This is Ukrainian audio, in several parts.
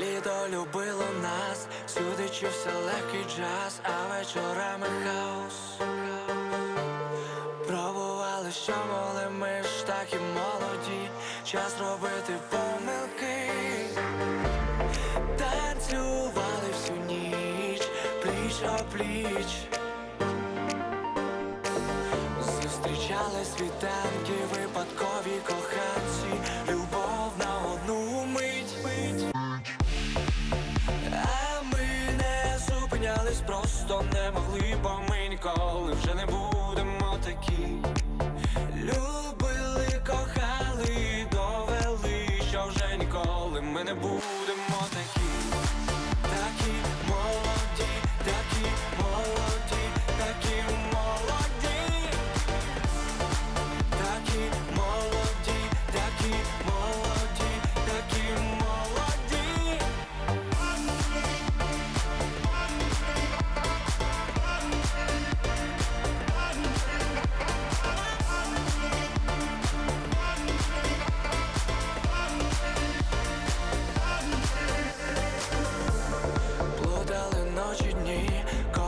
Літо любило нас, сюди чувся легкий джаз, а вечорами хаос. Пробували, що моли, ми ж так і молоді, час робити помилки. Танцювали всю ніч, пліч о пліч. Зустрічали світанки, випадкові коханці, любов на одну мить. А ми не зупинялись, просто не могли, бо ми ніколи вже не будемо такі. Любили,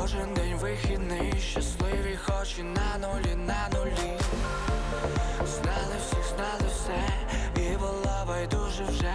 кожен день вихідний, щасливі хоч і на нулі, на нулі. Знали всіх, знали все, і було байдуже вже,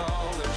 А